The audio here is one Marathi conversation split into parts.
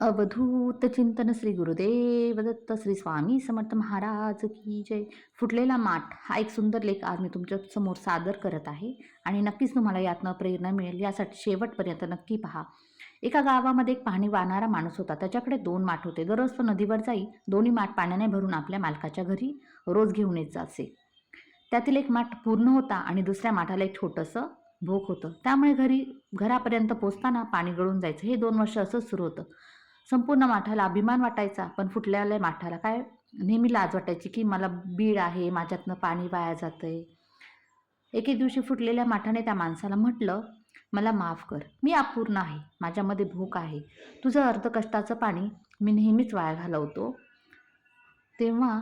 अवधूत चिंतन श्री गुरुदेव दत्त श्री स्वामी समर्थ महाराज की जय. फुटलेला माठ हा एक सुंदर लेख आज मी तुमच्यासमोर सादर करत आहे आणि नक्कीच तुम्हाला यातनं प्रेरणा मिळेल. यासाठी शेवटपर्यंत नक्की पहा. एका गावामध्ये एक पाणी वाहणारा माणूस होता. त्याच्याकडे दोन माठ होते. दररोज तो नदीवर जाई दोन्ही माठ पाण्याने भरून आपल्या मालकाच्या घरी रोज घेऊन येत असे त्यातील एक माठ पूर्ण होता आणि दुसऱ्या माठाला एक छोटंसं भोक होतं. त्यामुळे घरी घरापर्यंत पोचताना पाणी गळून जायचं. हे दोन वर्ष असंच सुरू होतं. संपूर्ण माठाला अभिमान वाटायचा पण फुटलेल्या माठाला काय नेहमी लाज वाटायची की मला बीड आहे माझ्यातनं पाणी वाया जातंय. एके दिवशी फुटलेल्या माठाने त्या माणसाला म्हटलं मला माफ कर मी अपूर्ण आहे माझ्यामध्ये भूक आहे. तुझं अर्ध कष्टाचं पाणी मी नेहमीच वाया घालवतो. तेव्हा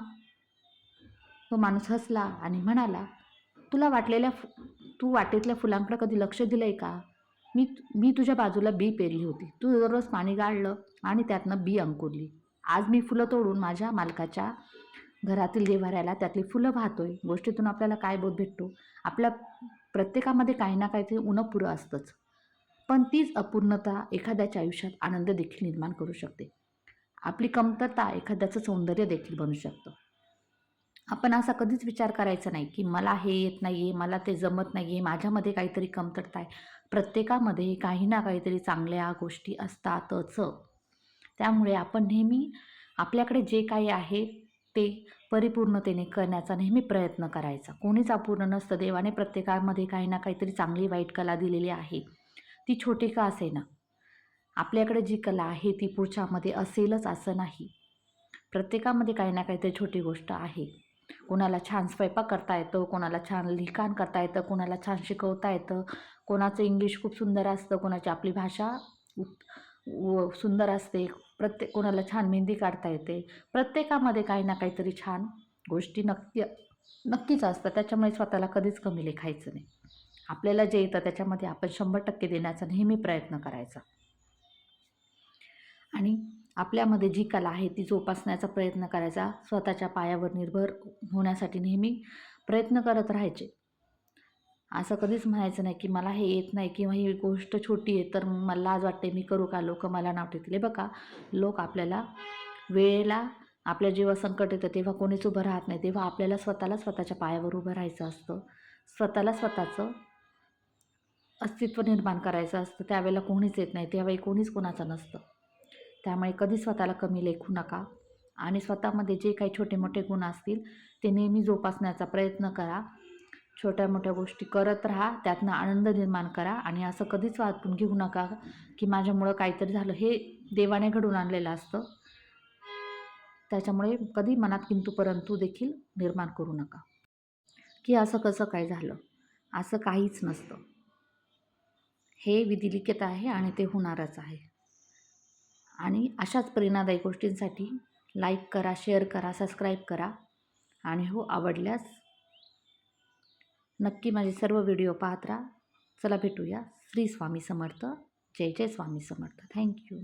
तो माणूस हसला आणि म्हणाला तुला वाटलेल्या फु तू वाटेतल्या फुलांकडे कधी लक्ष दिलं आहे का? मी मी तुझ्या बाजूला बी पेरली होती. तू दररोज पाणी गाळलं आणि त्यातनं बी अंकुरली. आज मी फुलं तोडून माझ्या मालकाच्या घरातील देवाऱ्याला त्यातली फुलं वाहतोय. गोष्टीतून आपल्याला काय बोध भेटतो? आपल्या प्रत्येकामध्ये काही ना काहीतरी उणपुरं असतंच. पण तीच अपूर्णता एखाद्याच्या आयुष्यात आनंद देखील निर्माण करू शकते. आपली कमतरता एखाद्याचं सौंदर्य देखील बनू शकतं. आपण असा कधीच विचार करायचा नाही की मला हे येत नाही आहे मला ते जमत नाही आहे माझ्यामध्ये काहीतरी कमतरता आहे. प्रत्येकामध्ये काही ना काहीतरी चांगल्या गोष्टी असतातच. त्यामुळे आपण नेहमी आपल्याकडे जे काही आहे ते परिपूर्णतेने करण्याचा नेहमी प्रयत्न करायचा. कोणीच अपूर्ण नसतं. देवाने प्रत्येकामध्ये काही ना काहीतरी चांगली वाईट कला दिलेली आहे. ती छोटी का असे ना आपल्याकडे जी कला आहे ती पुढच्यामध्ये असेलच असं नाही. प्रत्येकामध्ये काही ना काहीतरी छोटी गोष्ट आहे. कोणाला छान स्वयंपाक करता येतं कोणाला छान लिखाण करता येतं कोणाला छान शिकवता येतं. कोणाचं इंग्लिश खूप सुंदर असतं कोणाची आपली भाषा सुंदर असते. प्रत्येक कोणाला छान मेहंदी काढता येते. प्रत्येकामध्ये काही ना काहीतरी छान गोष्टी नक्की नक्कीच असतात. त्याच्यामुळे स्वतःला कधीच कमी लेखायचं नाही. आपल्याला जे येतं त्याच्यामध्ये आपण शंभर टक्के देण्याचा नेहमी प्रयत्न करायचा. आणि आपल्यामध्ये जी कला आहे ती जोपासण्याचा प्रयत्न करायचा स्वतःच्या पायावर निर्भर होण्यासाठी नेहमी प्रयत्न करत राहायचे. असं कधीच म्हणायचं नाही की मला हे येत नाही किंवा ही गोष्ट छोटी आहे तर मला आज वाटते मी करू का? लोक मला नाव टेकले बघा लोक आपल्याला वेळेला आपल्या जेव्हा संकट येतं तेव्हा कोणीच उभं राहत नाही. तेव्हा आपल्याला स्वतःला स्वतःच्या पायावर उभं राहायचं असतं. स्वतःला स्वतःचं अस्तित्व निर्माण करायचं असतं. त्यावेळेला कोणीच येत नाही. त्यावेळी कोणीच कोणाचं नसतं. त्यामुळे कधी स्वतःला कमी लेखू नका. आणि स्वतःमध्ये जे काही छोटे मोठे गुण असतील ते नेहमी जोपासण्याचा प्रयत्न करा. छोट्या मोठ्या गोष्टी करत राहा त्यातनं आनंद निर्माण करा आणि असं कधीच वाटून घेऊ नका की माझ्यामुळं काहीतरी झालं. हे देवाने घडून आणलेलं असतं. त्याच्यामुळे कधी मनात किंतु परंतु देखील निर्माण करू नका. की असं कसं काय झालं? असं काहीच नसतं. हे विधिलिखित आहे आणि ते होणारच आहे. आणि अशाच प्रेरणादायी गोष्टींसाठी लाईक करा शेअर करा सबस्क्राईब करा. आणि हो आवडल्यास नक्की माझे सर्व व्हिडिओ पाहत राहा. चला भेटूया. श्री स्वामी समर्थ. जय जय स्वामी समर्थ. थँक्यू